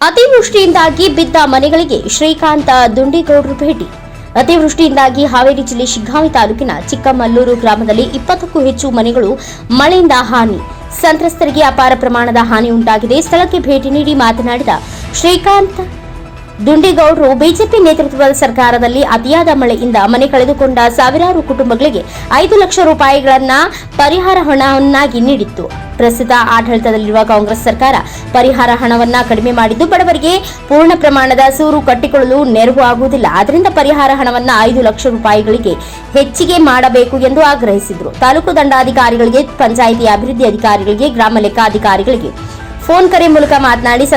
ಅತಿವೃಷ್ಟಿಯಿಂದಾಗಿ ಬಿದ್ದ ಮನೆಗಳಿಗೆ ಶ್ರೀಕಾಂತ ದುಂಡಿಗೌಡರು ಭೇಟಿ. ಅತಿವೃಷ್ಟಿಯಿಂದಾಗಿ ಹಾವೇರಿ ಜಿಲ್ಲೆ ಶಿಗ್ಗಾಂವಿ ತಾಲೂಕಿನ ಚಿಕ್ಕಮಲ್ಲೂರು ಗ್ರಾಮದಲ್ಲಿ ಇಪ್ಪತ್ತಕ್ಕೂ ಹೆಚ್ಚು ಮನೆಗಳು ಮಳೆಯಿಂದ ಹಾನಿ. ಸಂತ್ರಸ್ತರಿಗೆ ಅಪಾರ ಪ್ರಮಾಣದ ಹಾನಿ ಉಂಟಾಗಿದೆ. ಸ್ಥಳಕ್ಕೆ ಭೇಟಿ ನೀಡಿ ಮಾತನಾಡಿದ ಶ್ರೀಕಾಂತ್ ದುಂಡಿಗೌಡರು ಬಿಜೆಪಿ ನೇತೃತ್ವದ ಸರ್ಕಾರದಲ್ಲಿ ಅತಿಯಾದ ಮಳೆಯಿಂದ ಮನೆ ಕಳೆದುಕೊಂಡ ಸಾವಿರಾರು ಕುಟುಂಬಗಳಿಗೆ ಐದು ಲಕ್ಷ ರೂಪಾಯಿಗಳನ್ನ ಪರಿಹಾರ ಹಣವನ್ನಾಗಿ ನೀಡಿತ್ತು. ಪ್ರಸ್ತುತ ಆಡಳಿತದಲ್ಲಿರುವ ಕಾಂಗ್ರೆಸ್ ಸರ್ಕಾರ ಪರಿಹಾರ ಹಣವನ್ನ ಕಡಿಮೆ ಮಾಡಿದ್ದು ಬಡವರಿಗೆ ಪೂರ್ಣ ಪ್ರಮಾಣದ ಸೂರು ಕಟ್ಟಿಕೊಳ್ಳಲು ನೆರವು ಆಗುವುದಿಲ್ಲ. ಆದ್ದರಿಂದ ಪರಿಹಾರ ಹಣವನ್ನ ಐದು ಲಕ್ಷ ರೂಪಾಯಿಗಳಿಗೆ ಹೆಚ್ಚಿಗೆ ಮಾಡಬೇಕು ಎಂದು ಆಗ್ರಹಿಸಿದರು. ತಾಲೂಕು ದಂಡಾಧಿಕಾರಿಗಳಿಗೆ, ಪಂಚಾಯಿತಿ ಅಭಿವೃದ್ಧಿ ಅಧಿಕಾರಿಗಳಿಗೆ, ಗ್ರಾಮ ಲೆಕ್ಕಾಧಿಕಾರಿಗಳಿಗೆ ಫೋನ್ ಕರೆ ಮೂಲಕ ಮಾತನಾಡಿ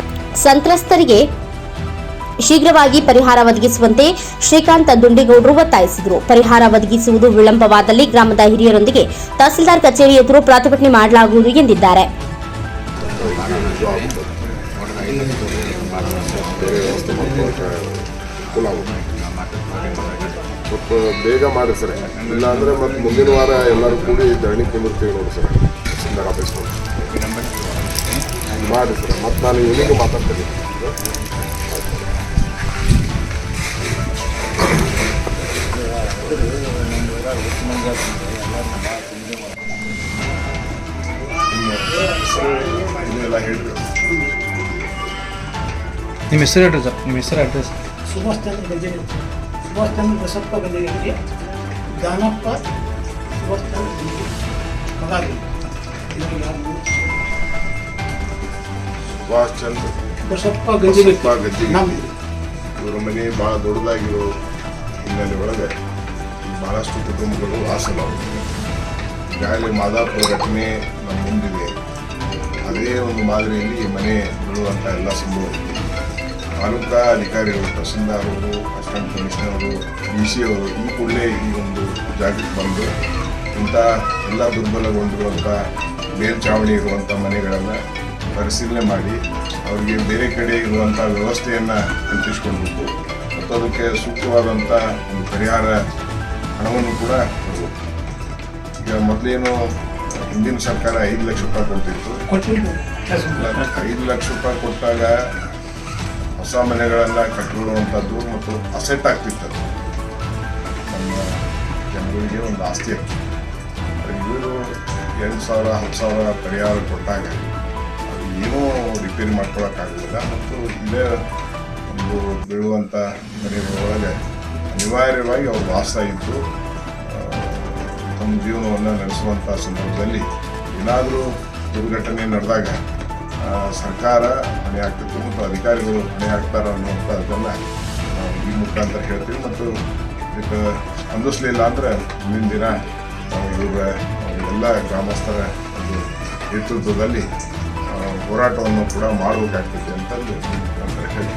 ಸಂತ್ರಸ್ತರಿಗೆ ಶೀಘ್ರವಾಗಿ ಪರಿಹಾರ ಒದಗಿಸುವಂತೆ ಶ್ರೀಕಾಂತ್ ದುಂಡಿಗೌಡರು ಒತ್ತಾಯಿಸಿದರು. ಪರಿಹಾರ ಒದಗಿಸುವುದು ವಿಳಂಬವಾದಲ್ಲಿ ಗ್ರಾಮದ ಹಿರಿಯರೊಂದಿಗೆ ತಹಸೀಲ್ದಾರ್ ಕಚೇರಿ ಎದುರು ಪ್ರತಿಭಟನೆ ಮಾಡಲಾಗುವುದು ಎಂದಿದ್ದಾರೆ. ಸ್ವಲ್ಪ ಬೇಗ ಮಾಡಿ ಸರ್. ಇಲ್ಲಾಂದರೆ ಮತ್ತು ಮುಂದಿನ ವಾರ ಎಲ್ಲರೂ ಕೂಡಿ ಧರಣಿ ಕುಂದಿರ್ತೀವಿ ನೋಡಿ ಸರ್. ತಹಸೀಲ್ದಾರ್ ಆಫೀಸ್ ಮಾಡಿ ಸರ್. ಮತ್ತು ನಾನು ಇವನಿಗೂ ಮಾತಾಡ್ತೀನಿ. ಇದೆಲ್ಲ ಹೇಳಿದ್ರು ನಿಮ್ಮ ಹೆಸರು ಅಡ್ರೆಸ್ ಸರ್ ನಿಮ್ಮ ಹೆಸರು ಅಡ್ರೆಸ್ ಸುಭಾಷ್ ಚಂದ್ರ ಗಜೇರಿ ಸುಭಾಷ್ ಚಂದ್ರ ಬಸಪ್ಪ ಗಜೇರಿ ದಾನಪ್ಪ ಸುಭಾಷ್ ಚಂದ್ರ ಯಾರು? ಸುಭಾಷ್ ಚಂದ್ರ ಬಸಪ್ಪ ಗಜೇರಿ. ನಮ್ಮ ಇವರ ಮನೆ ಭಾಳ ದೊಡ್ಡದಾಗಿರೋ ಹಿನ್ನೆಲೆ ಒಳಗೆ ಈ ಭಾಳಷ್ಟು ಕುಟುಂಬಗಳು ವಾಸವಾಗಿವೆ ಈಗಾಗಲೇ ಮಾದಾಪುರ ಘಟನೆ ನಮ್ಮ ಮುಂದಿದೆ. ಅದೇ ಒಂದು ಮಾದರಿಯಲ್ಲಿ ಮನೆ ಬೀಳುವಂಥ ಎಲ್ಲ ಸಂಭವ ಇದೆ ತಾಲೂಕಾ ಅಧಿಕಾರಿಗಳು, ತಹಸೀಲ್ದಾರ್ ಅವರು, ಅಸಿಸ್ಟೆಂಟ್ ಕಮಿಷನರ್ ಅವರು, ಡಿ ಸಿ ಅವರು ಈ ಕೂಡಲೇ ಈ ಒಂದು ಜಾಗಕ್ಕೆ ಬಂದು ಇಂಥ ಎಲ್ಲ ದುರ್ಬಲಗೊಂಡಿರುವಂಥ ಮೇಲ್ಚಾವಣಿ ಇರುವಂಥ ಮನೆಗಳನ್ನು ಪರಿಶೀಲನೆ ಮಾಡಿ ಅವರಿಗೆ ಬೇರೆ ಕಡೆ ಇರುವಂಥ ವ್ಯವಸ್ಥೆಯನ್ನು ಕಲ್ಪಿಸಿಕೊಡ್ಬೇಕು. ಮತ್ತು ಅದಕ್ಕೆ ಸೂಕ್ತವಾದಂಥ ಒಂದು ಪರಿಹಾರ ಹಣವನ್ನು ಕೂಡ ಈಗ ಮೊದಲೇನು ಹಿಂದಿನ ಸರ್ಕಾರ ಐದು ಲಕ್ಷ ರೂಪಾಯಿ ಕೊಡ್ತಿತ್ತು. ಐದು ಲಕ್ಷ ರೂಪಾಯಿ ಕೊಟ್ಟಾಗ ಹೊಸ ಮನೆಗಳೆಲ್ಲ ಕಟ್ಟಿಕೊಳ್ಳುವಂಥದ್ದು ಮತ್ತು ಅಸೆಟ್ ಆಗ್ತಿತ್ತು. ನಮ್ಮ ಜನಗಳಿಗೆ ಒಂದು ಆಸ್ತಿ ಆಗ್ತಿತ್ತು. ಇವರು ಎಂಟು ಸಾವಿರ ಹತ್ತು ಸಾವಿರ ಪರಿಹಾರ ಕೊಟ್ಟಾಗ ಅದು ಏನೂ ರಿಪೇರಿ ಮಾಡ್ಕೊಳಕ್ಕಾಗಲಿಲ್ಲ ಮತ್ತು ಇಲ್ಲೇ ಒಂದು ಬೀಳುವಂಥ ಮನೆಗಳೊಳಗೆ ಅನಿವಾರ್ಯವಾಗಿ ಅವ್ರು ವಾಸ ಇದ್ದು ತಮ್ಮ ಜೀವನವನ್ನು ನಡೆಸುವಂಥ ಸಂದರ್ಭದಲ್ಲಿ ಏನಾದರೂ ದುರ್ಘಟನೆ ನಡೆದಾಗ ಸರ್ಕಾರ ಹೊಣೆ ಆಗ್ತಿತ್ತು ಮತ್ತು ಅಧಿಕಾರಿಗಳು ಹೊಣೆ ಆಗ್ತಾರ ಅನ್ನುವಂಥದ್ದನ್ನು ನಾವು ಈ ಮುಖಾಂತರ ಹೇಳ್ತೀವಿ ಮತ್ತು ಇದಕ್ಕೆ ಸ್ಪಂದಿಸಲಿಲ್ಲ ಅಂದರೆ ಮುಂದಿನ ದಿನ ಇವರ ಎಲ್ಲ ಗ್ರಾಮಸ್ಥರ ಒಂದು ನೇತೃತ್ವದಲ್ಲಿ ಹೋರಾಟವನ್ನು ಕೂಡ ಮಾಡಬೇಕಾಗ್ತದೆ ಅಂತಂದು ಮುಖಾಂತರ ಹೇಳಿ